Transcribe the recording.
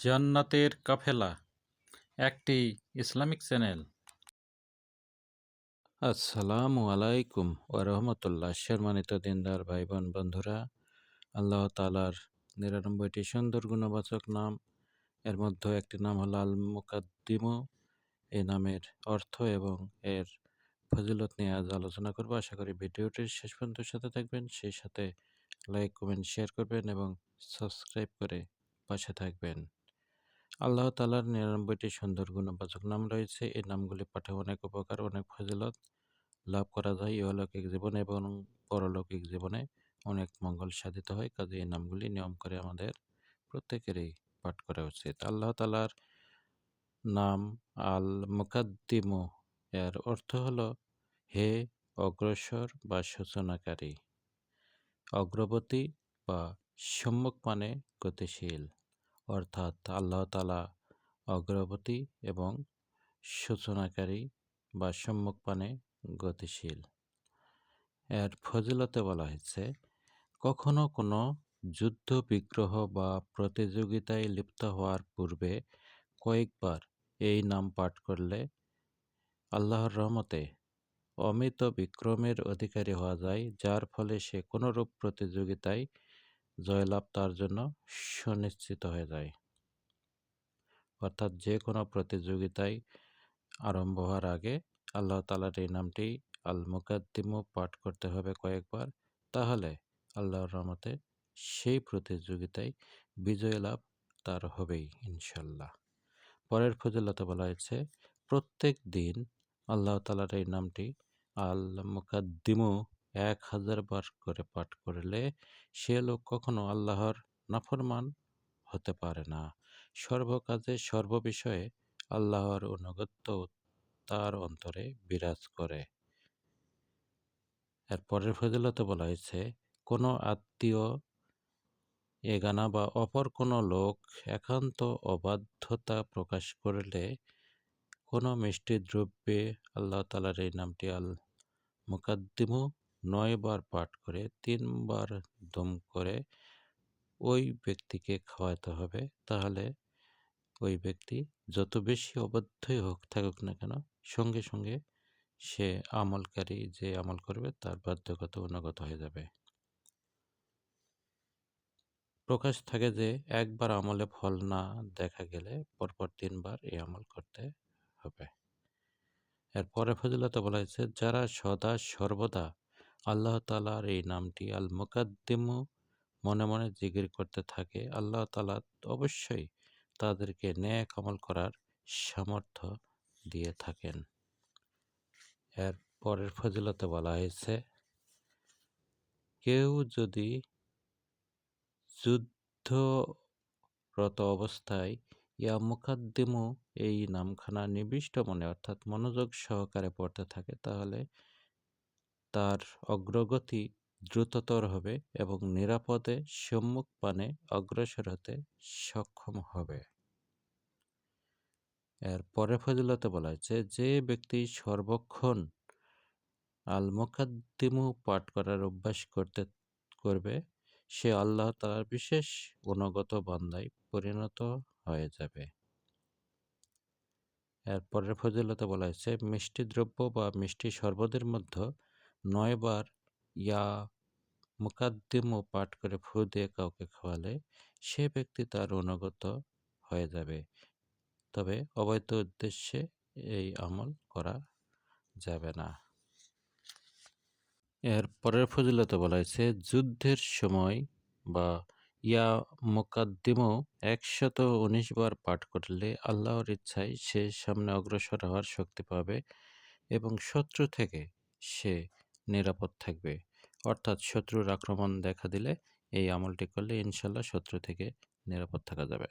জান্নাতের কাফেলা, একটি Islamic channel. আসসালামু আলাইকুম রহমতুল্লাহ, সম্মানিত দিনদার ভাই বোন বন্ধুরা। আল্লাহ তালার নিরানব্বইটি সুন্দর গুণবাচক নাম, এর মধ্যে একটি নাম হলো আল মুকাদ্দিমু। এই নামের অর্থ এবং এর ফজিলত নিয়ে আজ আলোচনা করব। আশা করি ভিডিওটির শেষ পর্যন্ত সাথে থাকবেন। সেই সাথে লাইক, কমেন্ট, শেয়ার করবেন এবং সাবস্ক্রাইব করে পাশে থাকবেন। আল্লাহ তালার নিরানব্বইটি সুন্দর গুণবাচক নাম রয়েছে। এই নামগুলি পাঠে অনেক উপকার, অনেক ফজিলত লাভ করা যায় ইহলৌকিক জীবনে এবং পরলৌকিক জীবনে। অনেক মঙ্গল সাধিত হয়, কাজে এই নামগুলি নিয়ম করে আমাদের প্রত্যেকেরই পাঠ করা উচিত। আল্লাহ তালার নাম আল মুকাদ্দিমু এর অর্থ হল হে অগ্রসর বা সূচনাকারী। অগ্রবতী বা সম্মুখ মানে গতিশীল। অর্থাৎ আল্লাহ তালা অগ্রগতি এবং সূচনাকারী বা সম্মুখ পানে গতিশীল। এর ফজিলতে বলা হয়েছে, কখনো কোনো যুদ্ধ বিগ্রহ বা প্রতিযোগিতায় লিপ্ত হওয়ার পূর্বে কয়েকবার এই নাম পাঠ করলে আল্লাহর রহমতে অমিত বিক্রমের অধিকারী হওয়া যায়, যার ফলে সে কোনোরূপ প্রতিযোগিতায় জয়লাভ তার জন্য সুনিশ্চিত হয়ে যায়। অর্থাৎ যে কোনো প্রতিযোগিতায় আরম্ভ হওয়ার আগে আল্লাহ তালার এই নামটি আল মুকাদ্দিমু পাঠ করতে হবে কয়েকবার। তাহলে আল্লাহর রহমতে সেই প্রতিযোগিতায় বিজয় লাভ তার হবেই ইনশাল্লাহ পরের ফজিলতে বলা হয়েছে, প্রত্যেক দিন আল্লাহ তালার এই নামটি আল মুকাদ্দিমু এক হাজার বার করে পাঠ করলে সে লোক কখনো আল্লাহর নাফরমান হতে পারে না। সর্বকাজে সর্ববিষয়ে আল্লাহর অনুগত্য তার অন্তরে বিরাজ করে। এর পরের ফজিলতে বলা হয়েছে, কোনো আত্মীয় এগানা বা অপর কোনো লোক একান্ত অবাধ্যতা প্রকাশ করলে কোনো মিষ্টি দ্রব্যে আল্লাহ তালার এই নামটি আল মুকাদ্দিমু নয় বার পাঠ করে তিনবার দম করে ওই ব্যক্তিকে খাওয়াতে হবে। তাহলে ওই ব্যক্তি যত বেশি অবাধ্যই হোক, থাকুক না কেন, সঙ্গে সঙ্গে সে আমলকারী যে আমল করবে, তার বাধ্যগত অনুগত হয়ে যাবে। প্রকাশ থাকে যে, একবার আমলে ফল না দেখা গেলে পরপর তিনবার এই আমল করতে হবে। এরপরে ফজিলত বলা হয়েছে, যারা সদা সর্বদা আল্লাহ তালার এই নামটি আল মুকাদ্দিমু মনে মনে জিগির করতে থাকে। আল্লাহ তালা অবশ্যই তাদেরকে ন্যায় আমল করার সামর্থ্য দিয়ে থাকেন। এর পরের ফজিলতে বলা হয়েছে, কেউ যদি যুদ্ধরত অবস্থায় ইয়া মুকাদ্দিমু এই নামখানা নিবিষ্ট মনে অর্থাৎ মনোযোগ সহকারে পড়তে থাকে, তাহলে তার অগ্রগতি দ্রুততর হবে এবং নিরাপদে সম্মুখপানে অগ্রসর হতে সক্ষম হবে। এর পরে ফজিলতে বলা হয়েছে, যে ব্যক্তি সর্বক্ষণ আল মোকাদ্দিমু পাঠ করার অভ্যাস করতে, করবে, সে আল্লাহ তালার বিশেষ গুণগত বান্দায় পরিণত হয়ে যাবে। এর পরের ফজিলতে বলা হয়েছে, মিষ্টি দ্রব্য বা মিষ্টি শরবতের মধ্যে নয়বার ইয়া মুকাদ্দিমও পাঠ করে ফু দিয়ে কাউকে খাওয়ালে সে ব্যক্তি তার অনুগত হয়ে যাবে। তবে অবৈধ উদ্দেশ্যে এই আমল করা যাবে না। এর পরের ফজিলতে বলা হয়েছে, যুদ্ধের সময় বা ইয়া মোকাদ্দিমও একশত উনিশ বার পাঠ করলে আল্লাহর ইচ্ছায় সে সামনে অগ্রসর হওয়ার শক্তি পাবে এবং শত্রু থেকে সে নিরাপদ থাকবে। অর্থাৎ শত্রুর আক্রমণ দেখা দিলে এই আমলটি করলে ইনশাল্লাহ শত্রু থেকে নিরাপদ থাকা যাবে।